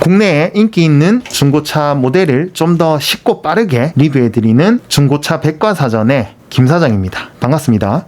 국내에 인기 있는 중고차 모델을 좀 더 쉽고 빠르게 리뷰해드리는 중고차 백과사전의 김 사장입니다. 반갑습니다.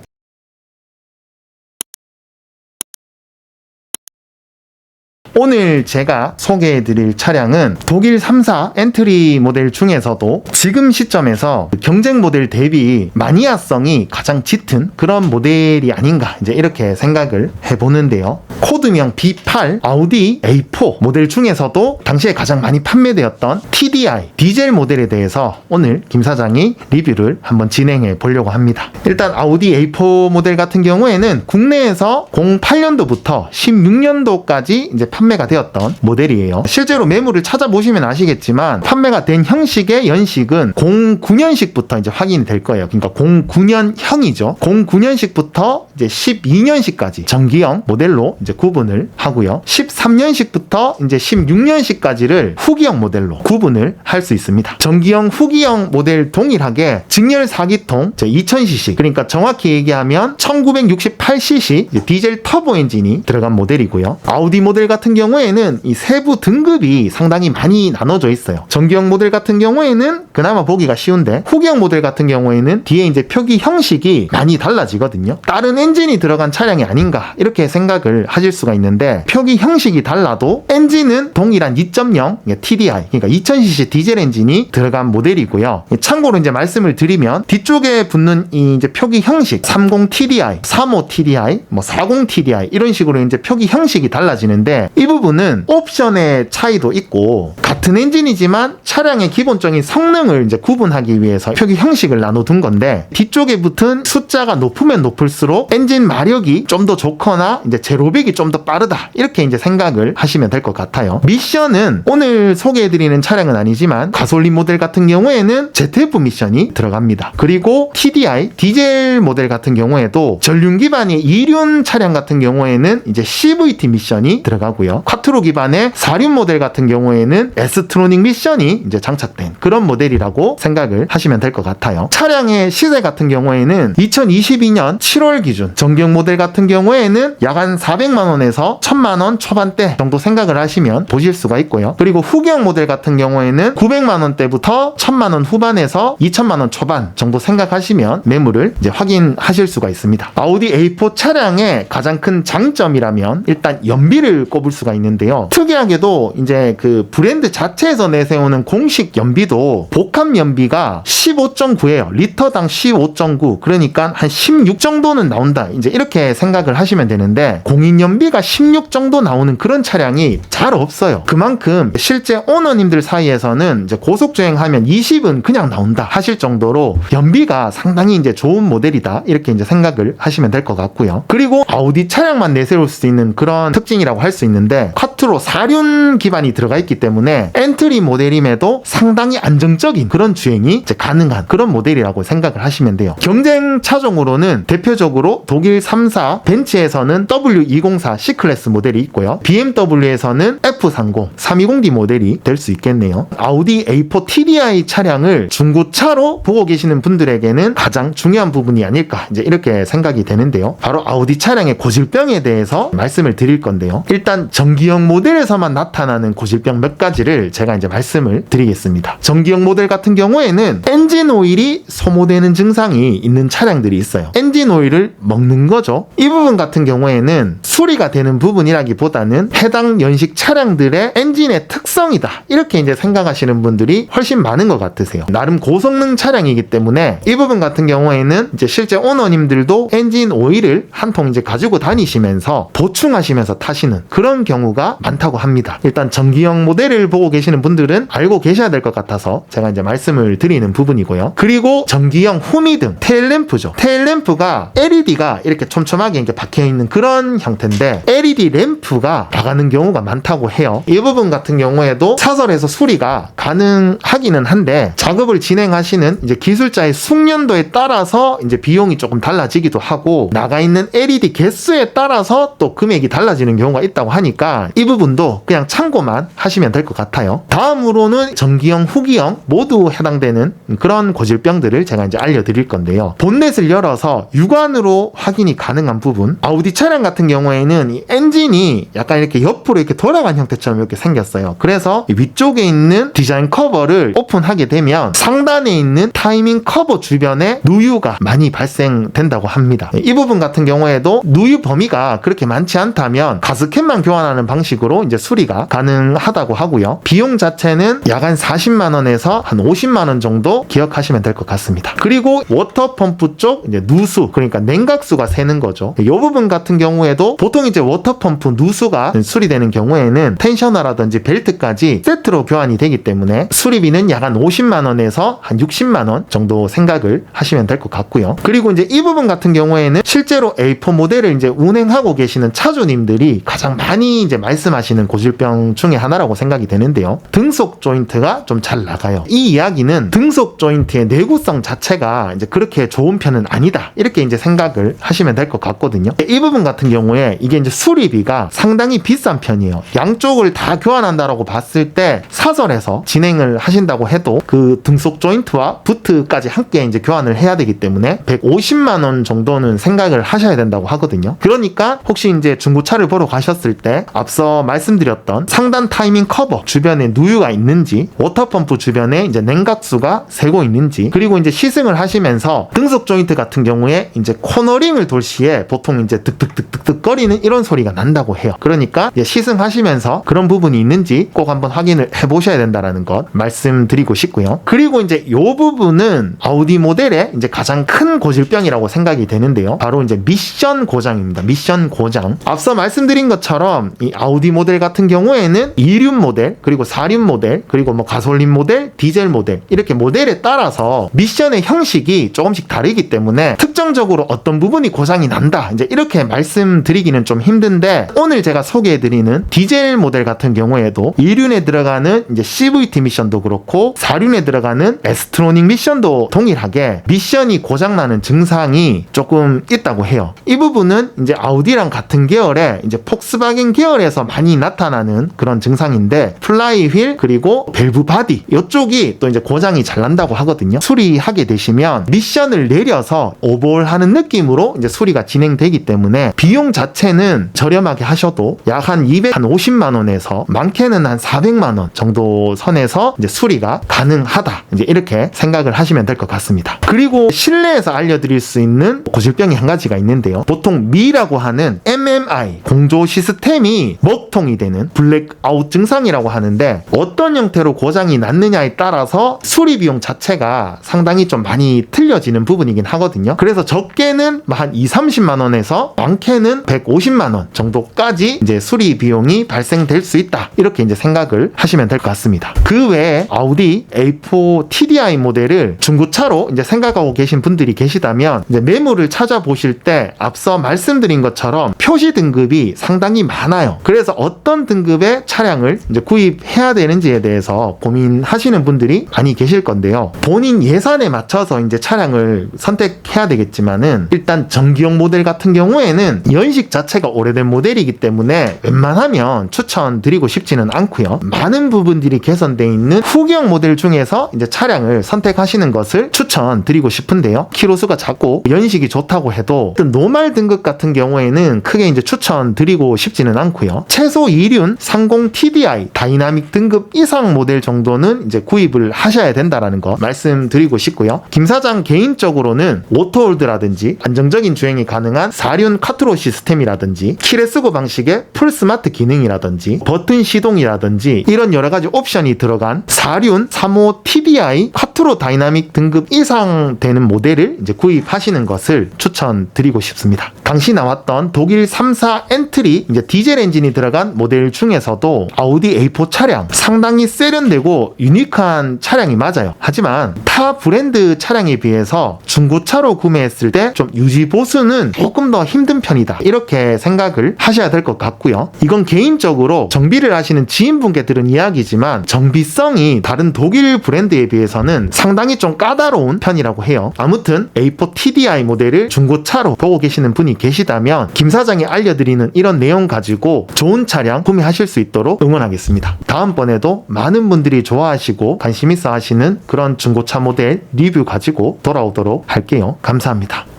오늘 제가 소개해 드릴 차량은 독일 3사 엔트리 모델 중에서도 지금 시점에서 경쟁 모델 대비 마니아성이 가장 짙은 그런 모델이 아닌가 이제 이렇게 생각을 해보는데요. 코드명 B8 아우디 A4 모델 중에서도 당시에 가장 많이 판매되었던 TDI 디젤 모델에 대해서 오늘 김 사장이 리뷰를 한번 진행해 보려고 합니다. 일단 아우디 A4 모델 같은 경우에는 국내에서 08년도부터 16년도까지 이제 판매가 되었던 모델이에요. 실제로 매물을 찾아보시면 아시겠지만 판매가 된 형식의 연식은 09년식부터 이제 확인이 될 거예요. 그러니까 09년형이죠. 09년식부터 이제 12년식까지 전기형 모델로 이제 구분을 하고요. 13년식부터 이제 16년식까지를 후기형 모델로 구분을 할 수 있습니다. 전기형 후기형 모델 동일하게 직렬 4기통 2000cc 그러니까 정확히 얘기하면 1968cc 디젤 터보 엔진이 들어간 모델이고요. 아우디 모델 같은 경우에는 이 세부 등급이 상당히 많이 나눠져 있어요. 전기형 모델 같은 경우에는 그나마 보기가 쉬운데 후기형 모델 같은 경우에는 뒤에 이제 표기 형식이 많이 달라지거든요. 다른 엔진이 들어간 차량이 아닌가 이렇게 생각을 하실 수가 있는데 표기 형식이 달라도 엔진은 동일한 2.0 TDI 그러니까 2000cc 디젤 엔진이 들어간 모델이고요. 참고로 이제 말씀을 드리면 뒤쪽에 붙는 이 이제 표기 형식 30 TDI, 35 TDI, 뭐40 TDI 이런 식으로 이제 표기 형식이 달라지는데 이 부분은 옵션의 차이도 있고 같은 엔진이지만 차량의 기본적인 성능을 이제 구분하기 위해서 표기 형식을 나눠둔 건데 뒤쪽에 붙은 숫자가 높으면 높을수록 엔진 마력이 좀 더 좋거나 이제 제로 백이 좀 더 빠르다 이렇게 이제 생각을 하시면 될 것 같아요. 미션은 오늘 소개해드리는 차량은 아니지만 가솔린 모델 같은 경우에는 ZF 미션이 들어갑니다. 그리고 TDI 디젤 모델 같은 경우에도 전륜 기반의 이륜 차량 같은 경우에는 이제 CVT 미션이 들어가고요. 쿼트로 기반의 4륜 모델 같은 경우에는 에스트로닉 미션이 이제 장착된 그런 모델이라고 생각을 하시면 될 것 같아요. 차량의 시세 같은 경우에는 2022년 7월 기준 정경 모델 같은 경우에는 약 한 400만 원에서 1000만 원 초반대 정도 생각을 하시면 보실 수가 있고요. 그리고 후경 모델 같은 경우에는 900만 원대부터 1000만 원 후반에서 2000만 원 초반 정도 생각하시면 매물을 이제 확인하실 수가 있습니다. 아우디 A4 차량의 가장 큰 장점이라면 일단 연비를 꼽을 수가 있는데요. 특이하게도 이제 그 브랜드 자체에서 내세우는 공식 연비도 복합 연비가 15.9예요. 리터당 15.9. 그러니까 한 16 정도는 나온다. 이제 이렇게 생각을 하시면 되는데 공인 연 비가 16 정도 나오는 그런 차량이 잘 없어요. 그만큼 실제 오너님들 사이에서는 이제 고속 주행하면 20은 그냥 나온다 하실 정도로 연비가 상당히 이제 좋은 모델이다. 이렇게 이제 생각을 하시면 될 것 같고요. 그리고 아우디 차량만 내세울 수 있는 그런 특징이라고 할 수 있는데 쿼트로 4륜 기반이 들어가 있기 때문에 엔트리 모델임에도 상당히 안정적인 그런 주행이 가능한 그런 모델이라고 생각을 하시면 돼요. 경쟁 차종으로는 대표적으로 독일 3사 벤츠에서는 W204 C클래스 모델이 있고요. BMW에서는 F30, 320D 모델이 될 수 있겠네요. 아우디 A4 TDI 차량을 중고차로 보고 계시는 분들에게는 가장 중요한 부분이 아닐까 이제 이렇게 생각이 되는데요. 바로 아우디 차량의 고질병에 대해서 말씀을 드릴 건데요. 일단 전기형 모델에서만 나타나는 고질병 몇 가지를 제가 이제 말씀을 드리겠습니다. 전기형 모델 같은 경우에는 엔진 오일이 소모되는 증상이 있는 차량들이 있어요. 엔진 오일을 먹는 거죠. 이 부분 같은 경우에는 수리가 되는 부분이라기보다는 해당 연식 차량들의 엔진의 특성이다. 이렇게 이제 생각하시는 분들이 훨씬 많은 것 같으세요. 나름 고성능 차량이기 때문에 이 부분 같은 경우에는 이제 실제 오너님들도 엔진 오일을 한 통 이제 가지고 다니시면서 보충하시면서 타시는 그런 경우가 많다고 합니다. 일단 전기형 모델을 보고 계시는 분들은 알고 계셔야 될 것 같아서 제가 이제 말씀을 드리는 부분이고요. 그리고 전기형 후미등, 테일램프죠. 테일램프가 LED가 이렇게 촘촘하게 이렇게 박혀 있는 그런 형태 인데 LED 램프가 나가는 경우가 많다고 해요. 이 부분 같은 경우에도 사설에서 수리가 가능하기는 한데 작업을 진행하시는 이제 기술자의 숙련도에 따라서 이제 비용이 조금 달라지기도 하고 나가 있는 LED 개수에 따라서 또 금액이 달라지는 경우가 있다고 하니까 이 부분도 그냥 참고만 하시면 될 것 같아요. 다음으로는 전기형, 후기형 모두 해당되는 그런 고질병들을 제가 이제 알려드릴 건데요. 본넷을 열어서 육안으로 확인이 가능한 부분, 아우디 차량 같은 경우에 경우에는 이 엔진이 약간 이렇게 옆으로 이렇게 돌아간 형태처럼 이렇게 생겼어요. 그래서 이 위쪽에 있는 디자인 커버를 오픈하게 되면 상단에 있는 타이밍 커버 주변에 누유가 많이 발생된다고 합니다. 이 부분 같은 경우에도 누유 범위가 그렇게 많지 않다면 가스켓만 교환하는 방식으로 이제 수리가 가능하다고 하고요. 비용 자체는 약 한 40만 원에서 한 50만 원 정도 기억하시면 될 것 같습니다. 그리고 워터 펌프 쪽 이제 누수 그러니까 냉각수가 새는 거죠. 이 부분 같은 경우에도 보통 이제 워터 펌프 누수가 수리되는 경우에는 텐셔너라든지 벨트까지 세트로 교환이 되기 때문에 수리비는 약 한 50만 원에서 한 60만 원 정도 생각을 하시면 될 것 같고요. 그리고 이제 이 부분 같은 경우에는 실제로 A4 모델을 이제 운행하고 계시는 차주님들이 가장 많이 이제 말씀하시는 고질병 중에 하나라고 생각이 되는데요. 등속 조인트가 좀 잘 나가요. 이 이야기는 등속 조인트의 내구성 자체가 이제 그렇게 좋은 편은 아니다. 이렇게 이제 생각을 하시면 될 것 같거든요. 이 부분 같은 경우에 이게 이제 수리비가 상당히 비싼 편이에요. 양쪽을 다 교환한다라고 봤을 때 사설에서 진행을 하신다고 해도 그 등속 조인트와 부트까지 함께 이제 교환을 해야 되기 때문에 150만 원 정도는 생각을 하셔야 된다고 하거든요. 그러니까 혹시 이제 중고차를 보러 가셨을 때 앞서 말씀드렸던 상단 타이밍 커버 주변에 누유가 있는지 워터펌프 주변에 이제 냉각수가 새고 있는지 그리고 이제 시승을 하시면서 등속 조인트 같은 경우에 이제 코너링을 돌 시에 보통 이제 득득득득득 거리는 이런 소리가 난다고 해요. 그러니까 시승하시면서 그런 부분이 있는지 꼭 한번 확인을 해보셔야 된다라는 것 말씀드리고 싶고요. 그리고 이제 이 부분은 아우디 모델의 이제 가장 큰 고질병이라고 생각이 되는데요. 바로 이제 미션 고장입니다. 미션 고장. 앞서 말씀드린 것처럼 이 아우디 모델 같은 경우에는 2륜 모델, 그리고 4륜 모델, 그리고 뭐 가솔린 모델, 디젤 모델 이렇게 모델에 따라서 미션의 형식이 조금씩 다르기 때문에 특정적으로 어떤 부분이 고장이 난다. 이제 이렇게 말씀드리기는 좀 힘든데 오늘 제가 소개해드리는 디젤 모델 같은 경우에도 2륜에 들어가는 이제 CVT 미션도 그렇고 4륜에 들어가는 에스트로닉 미션도 동일하게 미션이 고장나는 증상이 조금 있다고 해요. 이 부분은 이제 아우디랑 같은 계열의 이제 폭스바겐 계열에서 많이 나타나는 그런 증상인데 플라이 휠 그리고 밸브 바디 이쪽이 또 이제 고장이 잘 난다고 하거든요. 수리하게 되시면 미션을 내려서 오버홀하는 느낌으로 이제 수리가 진행되기 때문에 비용 자체 는 저렴하게 하셔도 약 한 250만 원에서 많게는 한 400만 원 정도 선에서 이제 수리가 가능하다. 이제 이렇게 생각을 하시면 될 것 같습니다. 그리고 실내에서 알려드릴 수 있는 고질병이 한 가지가 있는데요. 보통 미라고 하는 MMI 공조 시스템이 먹통이 되는 블랙아웃 증상이라고 하는데 어떤 형태로 고장이 났느냐에 따라서 수리 비용 자체가 상당히 좀 많이 틀려지는 부분이긴 하거든요. 그래서 적게는 한 2, 30만 원에서 많게는 150만 원 정도까지 이제 수리 비용이 발생될 수 있다. 이렇게 이제 생각을 하시면 될 것 같습니다. 그 외에 아우디 A4 TDI 모델을 중고차로 이제 생각하고 계신 분들이 계시다면 이제 매물을 찾아보실 때 앞서 말씀드린 것처럼 표시 등급이 상당히 많아요. 그래서 어떤 등급의 차량을 이제 구입해야 되는지에 대해서 고민하시는 분들이 많이 계실 건데요. 본인 예산에 맞춰서 이제 차량을 선택해야 되겠지만은 일단 정기용 모델 같은 경우에는 연식 자체가 오래된 모델이기 때문에 웬만하면 추천드리고 싶지는 않고요. 많은 부분들이 개선되어 있는 후기형 모델 중에서 이제 차량을 선택하시는 것을 추천드리고 싶은데요. 키로수가 작고 연식이 좋다고 해도 노말 등급 같은 경우에는 크게 이제 추천드리고 싶지는 않고요. 최소 2륜 30 TDI 다이나믹 등급 이상 모델 정도는 이제 구입을 하셔야 된다라는 거 말씀드리고 싶고요. 김 사장 개인적으로는 오토홀드라든지 안정적인 주행이 가능한 4륜 카트로 시스템이라 든지 키레 스고 방식의 풀 스마트 기능이라든지 버튼 시동이라든지 이런 여러 가지 옵션이 들어간 4륜 35 TDI 카트로 다이나믹 등급 이상 되는 모델을 이제 구입하시는 것을 추천드리고 싶습니다. 당시 나왔던 독일 3사 엔트리 이제 디젤 엔진이 들어간 모델 중에서도 아우디 A4 차량 상당히 세련되고 유니크한 차량이 맞아요. 하지만 타 브랜드 차량에 비해서 중고차로 구매했을 때 좀 유지 보수는 조금 더 힘든 편이다. 이렇게 생각을 하셔야 될 것 같고요. 이건 개인적으로 정비를 하시는 지인분께 들은 이야기지만 정비성이 다른 독일 브랜드에 비해서는 상당히 좀 까다로운 편이라고 해요. 아무튼 A4 TDI 모델을 중고차로 보고 계시는 분이 계시다면 김 사장이 알려드리는 이런 내용 가지고 좋은 차량 구매하실 수 있도록 응원하겠습니다. 다음번에도 많은 분들이 좋아하시고 관심 있어 하시는 그런 중고차 모델 리뷰 가지고 돌아오도록 할게요. 감사합니다.